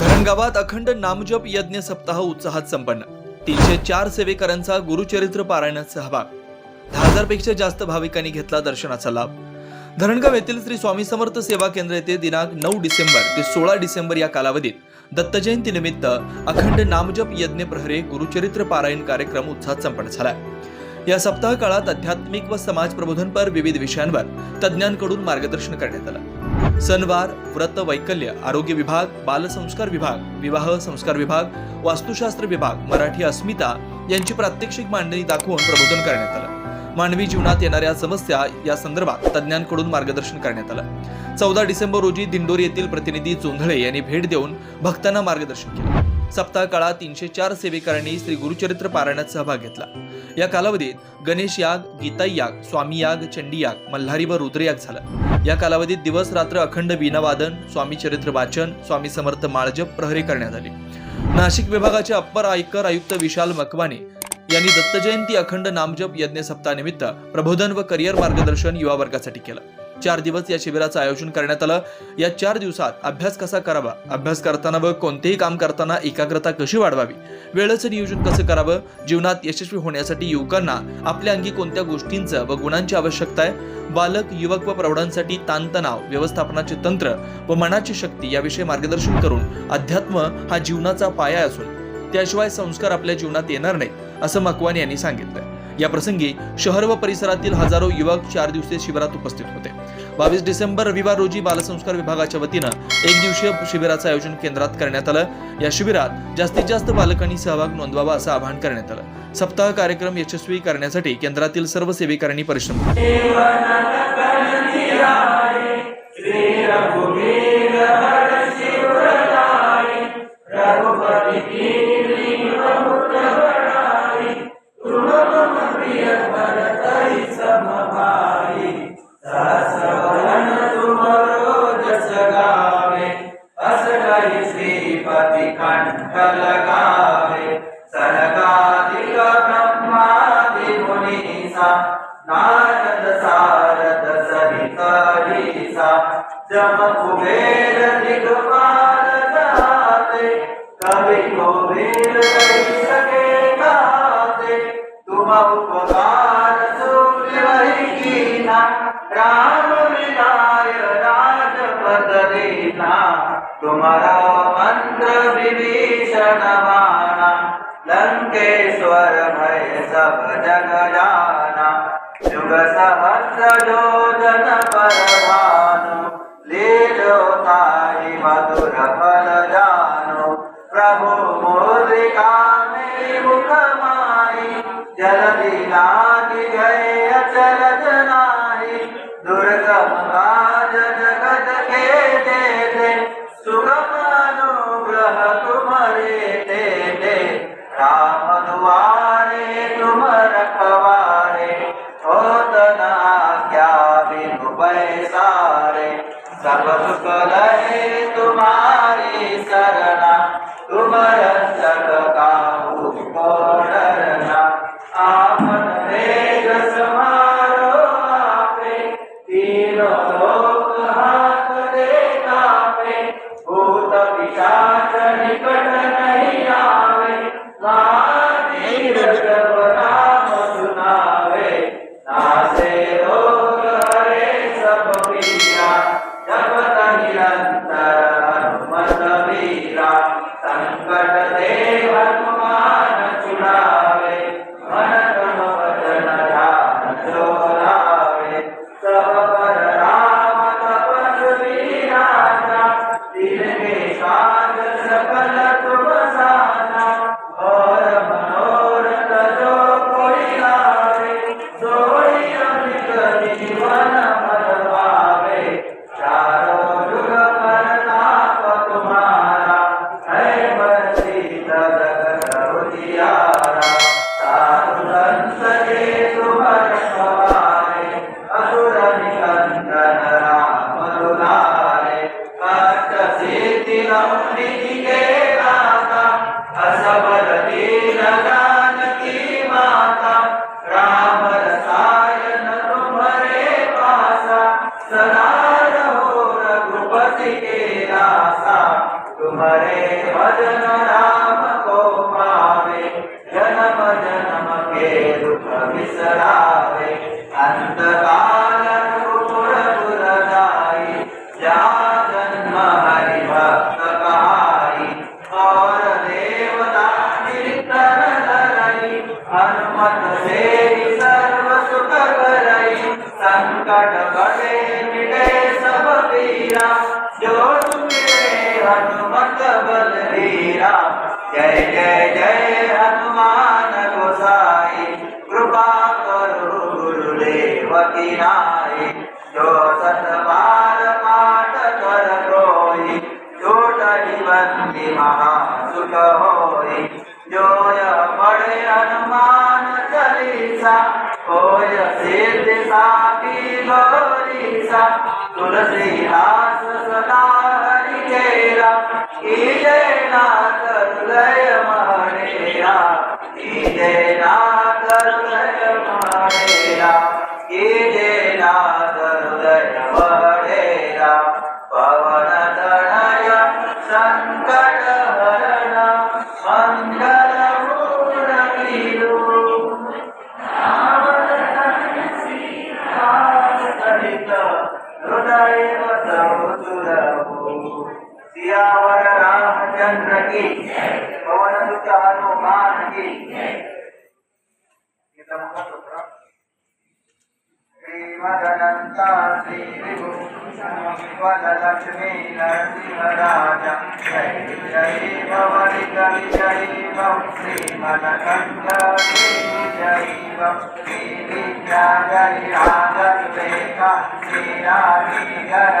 धरणगावात अखंड नामजप यज्ञ सप्ताह उत्साहात संपन्न. तीनशे चार सेवेकरांचा गुरुचरित्र पारायणात सहभाग. दहा हजारपेक्षा जास्त भाविकांनी घेतला दर्शनाचा लाभ. धरणगाव येथील श्री स्वामी समर्थ सेवा केंद्र येथे दिनांक नऊ डिसेंबर ते सोळा डिसेंबर या कालावधीत दत्त जयंतीनिमित्त अखंड नामजप यज्ञ प्रहरे गुरुचरित्र पारायण कार्यक्रम उत्साहात संपन्न झाला. या सप्ताह काळात आध्यात्मिक व समाज प्रबोधनपर विविध विषयांवर तज्ज्ञांकडून मार्गदर्शन करण्यात आलं. सणवार व्रत वैकल्य आरोग्य विभाग बालसंस्कार विभाग विवाह संस्कार विभाग वास्तुशास्त्र विभाग मराठी अस्मिता यांची प्रात्यक्षिक मांडणी दाखवून प्रबोधन करण्यात आलं. मानवी जीवनात येणाऱ्या समस्या या संदर्भात तज्ज्ञांकडून मार्गदर्शन करण्यात आलं. चौदा डिसेंबर रोजी दिंडोरी येथील प्रतिनिधी चोंधळे यांनी भेट देऊन भक्तांना मार्गदर्शन केलं. सप्ताह काळात तीनशे चार सेवेकरांनी श्री गुरुचरित्र पारायणात सहभाग घेतला. या कालावधीत गणेश याग गीता याग स्वामी याग चंडी याग मल्हारी व रुद्रयाग झाला. या कालावधीत दिवस रात्र अखंड वीणावादन स्वामी चरित्र वाचन स्वामी समर्थ माळजप प्रहरी करण्यात आली. नाशिक विभागाचे अप्पर आयकर आयुक्त विशाल मकवाने यांनी दत्त जयंती अखंड नामजप यज्ञ सप्ताहानिमित्त प्रबोधन व करिअर मार्गदर्शन युवा वर्गासाठी केलं. चार दिवस या शिबिराचं आयोजन करण्यात आलं. या चार दिवसात अभ्यास कसा करावा? अभ्यास करताना व कोणतेही काम करताना एकाग्रता कशी वाढवावी? वेळेचं नियोजन कसं करावं? जीवनात यशस्वी होण्यासाठी युवकांना आपल्या अंगी कोणत्या गोष्टींचं व गुणांची आवश्यकता आहे? बालक युवक व प्रौढांसाठी ताणतणाव व्यवस्थापनाचे तंत्र व मनाची शक्ती याविषयी मार्गदर्शन करून अध्यात्म हा जीवनाचा पाया असून त्याशिवाय संस्कार आपल्या जीवनात येणार नाहीत असं मकवान यांनी सांगितलं या प्रसंगी शहर व परिसरातील हजारो युवक चार दिवसीय शिबिरात उपस्थित होते. बावीस डिसेंबर रविवार रोजी बालसंस्कार विभागाच्या वतीनं एक दिवसीय शिबिराचं आयोजन केंद्रात करण्यात आलं. या शिबिरात जास्तीत जास्त बालकांनी सहभाग नोंदवावा असं आवाहन करण्यात आलं. सप्ताह कार्यक्रम यशस्वी करण्यासाठी केंद्रातील सर्व सेवेकरांनी परिश्रम तुम्हारा मंत्र विभीषण माना लंकेश्वर भय सब जग जाना। युग सहस्र योजन पर लीलो ताहि मधुर फल जानो। प्रभु मुद्रिका मेरी मुख माई। जलधि लागी गए अचल जनाई दुर्गम काज जगत के देते तुम्हारी सरना तुम रक्षक काहू को डरना आपन समारो आपे तीनों लोक हाथ दे कापे भूत पिशाच निकट नहीं आवे महावीर संकट ते दुख अंतकाल घोर पुर जाई जहाँ जन्म हरि भक्त कहाई और देवता कीर्तन धरई हनुमत से सर्व सुख करई संकट मिटे सब पीरा जो सुमिरे हनुमत बलवीरा जय जय जय हनुमान गोसाई। गुरुदेव जो सत पाठ कर कोई छोटी बंदी महा होई जो हनुमान होय गौरीसा सदा हरि चेरा कीजे नाथ हृदय महडेरा कीजे नाथ हृदय सियावर रामचंद्र की पवन सुत हनुमान की श्रीमदनंता श्री विभु वरलक्ष्मी नरसिंहराजा जय जय भवरि कवि जय भव श्रीमदकण्ठ जय भव श्रीविद्या जय राजविवेका श्रीराजीगर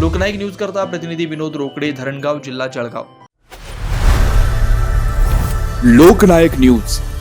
लोकनायक न्यूज करता प्रतिनिधी विनोद रोकडे धरणगाव जिल्हा जळगाव. लोकनायक न्यूज.